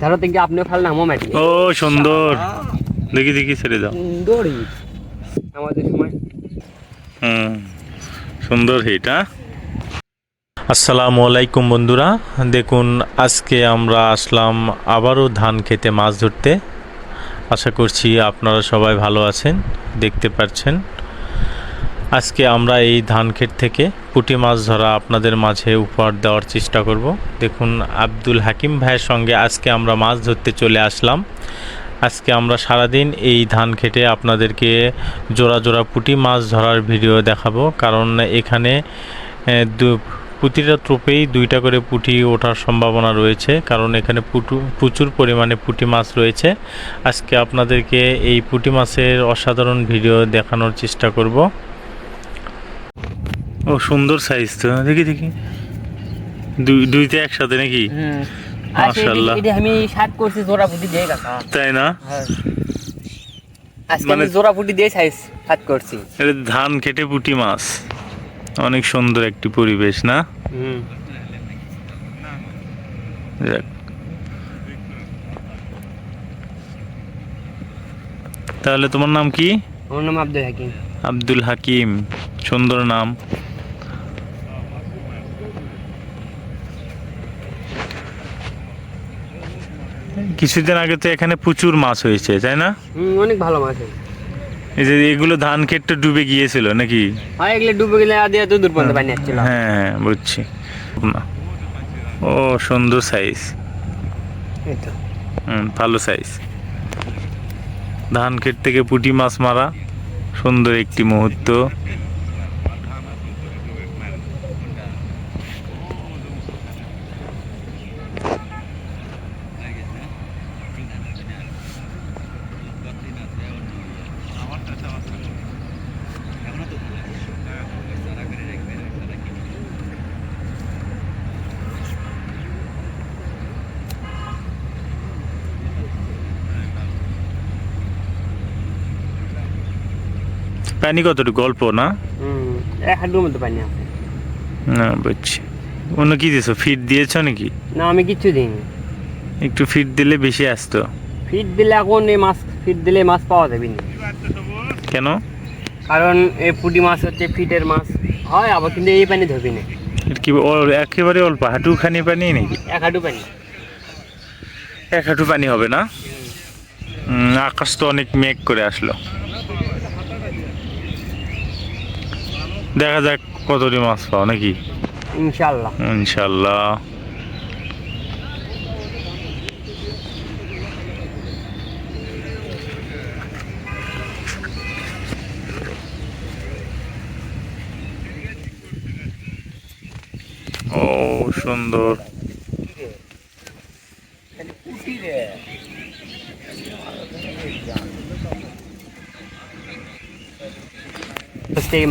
ধরো থেকে আপনিও ফেল না মোমেন্ট ও সুন্দর। দেখি দেখি ছেড়ে দাও। দড়ি আমাদের সময়। হুম সুন্দর হিট হ্যাঁ? আসসালামু আলাইকুম বন্ধুরা। দেখুন আজকে আমরা আসলাম আবারও ধান খেতে মাছ ধরতে। আশা করছি আপনারা সবাই ভালো আছেন দেখতে পাচ্ছেন আজকে আমরা এই ধান ক্ষেত থেকে পুঁটি মাছ ধরা আপনাদের মাঝে উপহার দেওয়ার চেষ্টা করব। দেখুন, আব্দুল হাকিম ভাইয়ের সঙ্গে আজকে আমরা মাছ ধরতে চলে আসলাম। আজকে আমরা সারাদিন এই ধান খেটে আপনাদেরকে জোড়া জোড়া পুঁটি মাছ ধরার ভিডিও দেখাবো। কারণ এখানে প্রতিটা ট্রোপেই দুইটা করে পুঁটি ওঠার সম্ভাবনা রয়েছে। কারণ এখানে পুটু, প্রচুর পরিমাণে পুঁটি মাছ রয়েছে। আজকে আপনাদেরকে এই পুঁটি মাছের অসাধারণ ভিডিও দেখানোর চেষ্টা করব। ও সুন্দর সাইজ তো। দেখি দেখি। দুই দুইটা একসাথে নাকি? মাশাআল্লাহ। এটা আমি শার্ট করছি জোড়া ফুটি দিয়ে তাই না? আজকে মানে- আমি জোড়া ফুটি দিয়ে সাইজ শার্ট করছি। এটা ধান কেটে পুঁটি মাছ। অনেক সুন্দর একটি পরিবেশ না? হুম। তাহলে তোমার নাম কি? আমার নাম আব্দুল হাকিম। আব্দুল হাকিম। সুন্দর নাম। কিছুদিন আগে তো এখানে প্রচুর মাছ হয়েছে তাই না? হুম অনেক ভালো মাছ। এই যে এগুলো ধান ক্ষেতটা ডুবে গিয়েছিল নাকি? হয় এগুলো ডুবে গেলে আদি এত দূর পর্যন্ত পানি আসছিল। হ্যাঁ হ্যাঁ বুঝছি। না ও সুন্দর সাইজ তো। হুম ভালো সাইজ ধান ক্ষেত থেকে পুঁটি মাছ মারা। সুন্দর একটি মুহূর্ত। পানি কতটুকু? গল্প না? এক হাঁটুর মতো পানি আছে। না বুঝছি। অন্য কি দিয়েছ ফিট দিয়েছ নাকি? না আমি কিচ্ছু দিইনি। একটু ফিট দিলে বেশি আসতো। ফিট দিলে এখন এই মাছ ফিট দিলে মাছ পাওয়া যাবে না কেন? কারণ এই পুঁটি মাছ হচ্ছে ফিটের মাছ। হয় আবার কিন্তু এই পানি ধরবি না। কি একেবারে অল্প? হাঁটু খানি পানি নাকি? এক হাঁটু পানি। এক হাঁটু পানি হবে না? আকাশ তো অনেক মেঘ করে আসলো। দেখা যাক কতটি মাছ পাও নাকি? ইনশাল্লাহ। ইনশাল্লাহ। ও সুন্দর।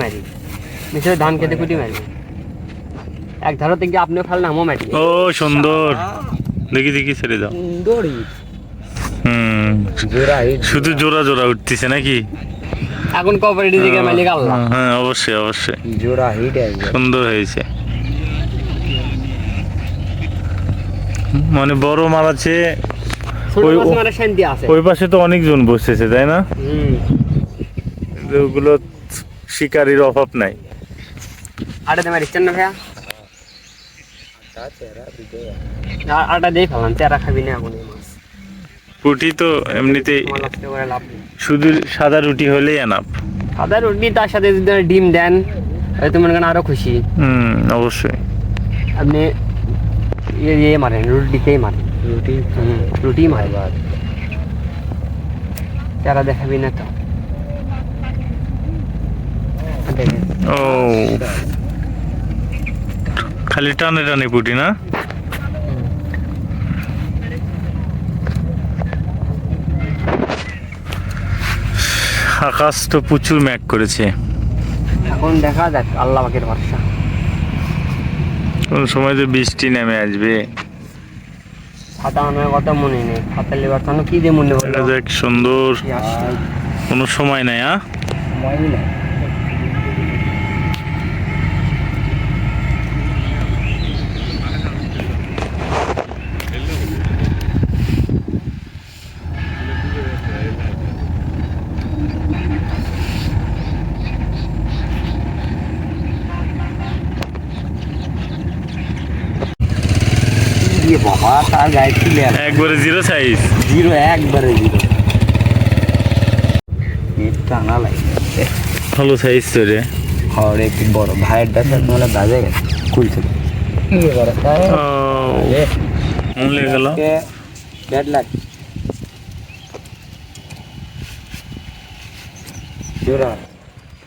মারি। মিশরে ধান খেতে কুটি মারি। এক ধারো থেকে আপনিও ফেল না মারি। ও সুন্দর। দেখি দেখি ছেড়ে দাও। দড়ি হুম। শুধু জোড়া জোড়া উঠতেছে নাকি? এখন কপারেটিভ দিকে মালিক আল্লাহ। হ্যাঁ অবশ্যই অবশ্যই। জোড়া হিট সুন্দর হয়েছে। মানে বড় মাল আছে। ওই- শান্তি আছে। ওই পাশে তো অনেকজন বসেছে তাই না? ওগুলো শিকারির অভাব নাই। না ভাইয়া? আটা দিয়ে খাবি না এখন তো শুধু সাদা রুটি হলেই এনাফ সাদা রুটি তার সাথে যদি ডিম দেন মনে করেন আরও খুশি। হুম অবশ্যই। আপনি ইয়ে ইয়ে মারেন রুটিকেই মারেন রুটি রুটি মারেন চারা দেখাবি না তো ও খালি টানে টানে পুটি না আকাশ তো প্রচুর ম্যাক করেছে এখন দেখা যাক আল্লাহ পাকের ভরসা। কোন সময় তো বৃষ্টি নেমে আসবে। খাতা আনার কথা মনে নেই খাতা লেবার কি দিয়ে মনে দেখা হলো? যাক সুন্দর কোনো সময় নাই হ্যাঁ? সময় নাই। গায়ে একবারে জিরো সাইজ জিরো একবারে জিরো। টানা লাগে। ভালো সাইজ তো রে। একটু বড় ভাইয়ের ডাটা নাহলে বাজে গেছে। খুলছে মূল্য গেল। দেড় লাখ।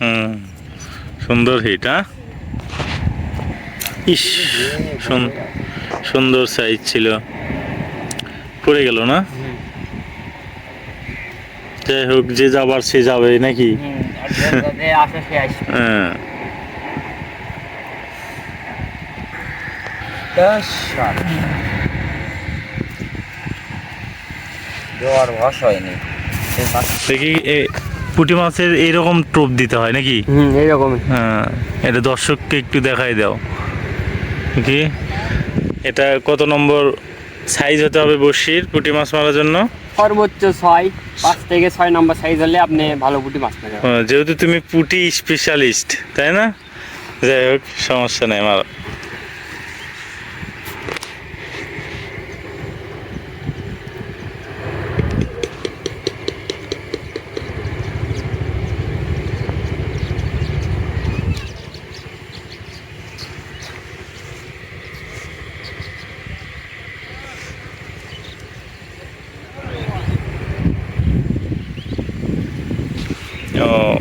হুম সুন্দর হিট হ্যাঁ? ইস সুন- সুন্দর সাইজ ছিল। পড়ে গেল না? যাই হোক যে যাবার সে যাবে নাকি? হ্যাঁ। দেখি পুঁটি মাছের এইরকম টোপ দিতে হয় নাকি? হুম হ্যাঁ এটা দর্শককে একটু দেখাই দাও। কি এটা কত নম্বর সাইজ হতে হবে বড়শির পুঁটি মাছ মারার জন্য? সর্বোচ্চ ছয় পাঁচ থেকে ছয় নম্বর সাইজ হলে আপনি ভালো পুঁটি মাছ পাবেন যেহেতু তুমি পুঁটি স্পেশালিস্ট তাই না? যাই হোক সমস্যা নেই আমার ও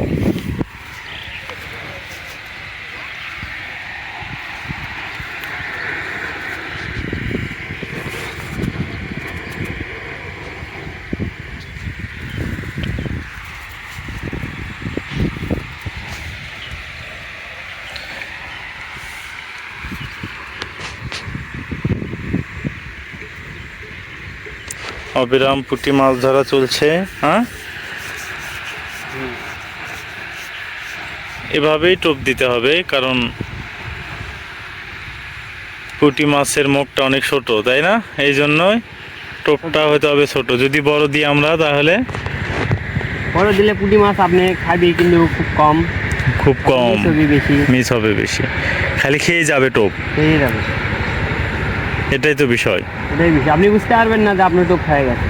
অবিরাম পুঁটি মাছ ধরা চলছে হ্যাঁ? এভাবেই টোপ দিতে হবে কারণ পুঁটি মাছের মুখটা অনেক ছোট তাই না? এই জন্যই টোপটা হতে হবে ছোট। যদি বড় দিই আমরা তাহলে? বড় দিলে পুঁটি মাছ আপনি খাবি কিন্তু খুব কম। খুব কম। মিস হবে বেশি। খালি খেয়ে যাবে টোপ। এই যাবে। এটাই তো বিষয়। এটাই বিষয়। আপনি বুঝতে পারবেন না যে আপনার টোপ খাই গেছে।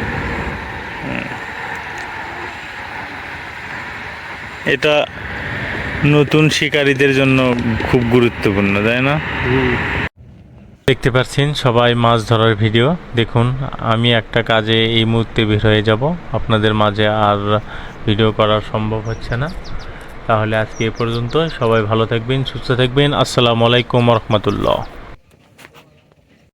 এটা নতুন শিকারীদের জন্য খুব গুরুত্বপূর্ণ তাই না? দেখতে পাচ্ছেন সবাই মাছ ধরার ভিডিও। দেখুন আমি একটা কাজে এই মুহূর্তে বের হয়ে যাব। আপনাদের মাঝে আর ভিডিও করা সম্ভব হচ্ছে না। তাহলে আজকে এ পর্যন্ত সবাই ভালো থাকবেন সুস্থ থাকবেন। আসসালামু আলাইকুম রহমতুল্লাহ।